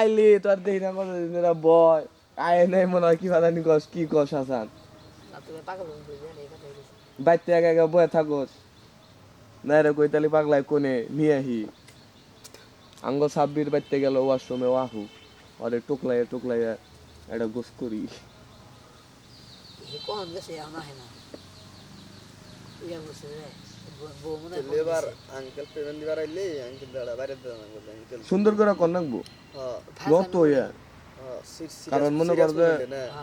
আইলি তোর দেখি না কতদিন ধরে বয়। আয় নাই মনে হয় কি ফাদানি কস কি কস আসান না কথা বাইতে একা একা বয়ে থাকস। না রে কইতালি পাগলাই কোনে নিয়ে আহি। আঙ্গ সাব্বির বাইতে গেল ওয়াশরুমে ওয়াহু আরে টুকলাইয়া টুকলাইয়া একটা গোস করি। কোন গেছে না। বসে রে বউ- বউ হয় লেবার আঙ্কেল পেমেন্ট দিবার আইলে আঙ্কেল দাঁড়া বাইরে দেন আঙ্কেল আঙ্কেল সুন্দর করে কর নাকবো? হ্যাঁ যত ইয়া। হ্যাঁ কারণ মনে কর যে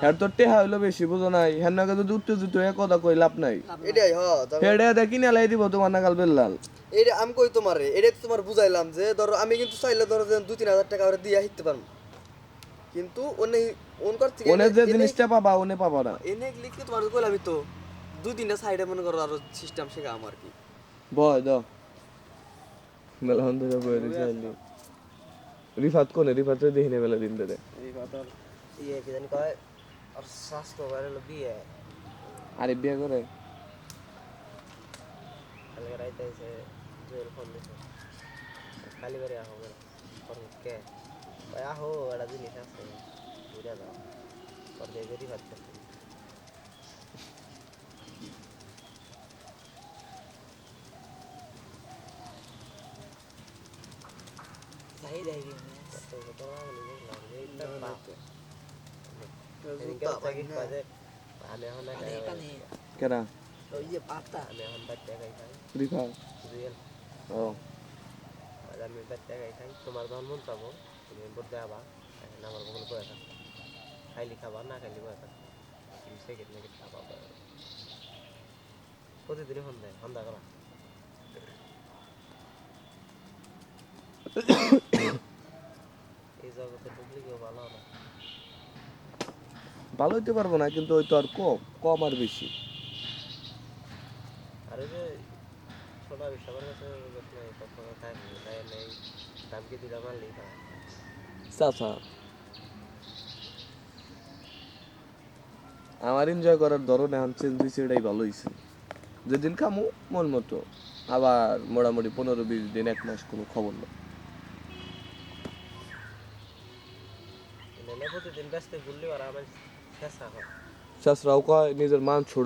হ্যার তো টেহা হইল বেশি বুঝো নাই। হ্যার নাকি যদি উত্তেজিত হয়ে কথা কই লাভ নাই। এটাই হ্যাঁ তারপর- হেডে দেখি না লাই দিব তোমার নাগাল বেল্লাল। এটা আমি কই তোমারে? এটা তো তোমার বুঝাইলাম যে ধরো আমি কিন্তু চাইলে ধরো যে দু তিন হাজার টাকা করে দিয়ে হিতে পারব। কিন্তু ওনে ওন কর থেকে ওনে যে জিনিসটা পাবা ওনে পাবা না। এনে লিখে তোমার কইলাম আমি তো দুই তিনটা সাইডে মনে করো আরও সিস্টেম শেখা আমার কি। বয় দাও। মেলহন ধরে বয়ে দিছে আইলি রিফাত কোনে? রিফাত দেখি না বেলা দিন ধরে। এই কথা ইয়ে কি জানি কয় আর স্বাস্থ্য বাইরে হলো বিয়ে? আরে বিয়ে করে? কালকে রাইতে এসে জুয়েল ফোন দিছে। কালি বাড়ি আহো বলে। ফোন কে? কয় আহো একটা জিনিস আছে। বুঝা দাও। পর দিয়ে বেরি ভাত করতে যাই যাই রে কত কত বলে দেখলাম যে এটা বাপ এদিকে থাকি কয় যে আমি এখন না আরে এখানে কেরা ওই যে পাতা আমি এখন বাচ্চা খাই খাই রিফাত জুয়েল ও। আর আমি বাচ্চা খাই খাই তোমার যখন মন চাবো তুমি বলতে আবা এখন আমার বগল করে থাক খাইলি খাবা না খাইলি করে থাক সেকেন্ড নাকি খাবা প্রতিদিনই দেয় সন্ধ্যা করা। জগতে ঢুকলে কেউ ভালো হইতে পারব না কিন্তু ওই তো আর কম কম আর বেশি। আর যে সোনা বিশ্বাসের কাছে কখনো থাকে তাই নেই দামকে দিলাম মারলেই খাওয়া চাচা আমার এনজয় করার ধরন এখন চেঞ্জ হয়েছে এটাই ভালো হয়েছে যেদিন খামু মন মতো। আবার মোটামুটি পনেরো বিশ দিন এক মাস কোনো খবর না প্রতিদিন ব্যস্ত ঘুরলে আর আমার শেষ হয়। শাসরাও কয় নিজের মান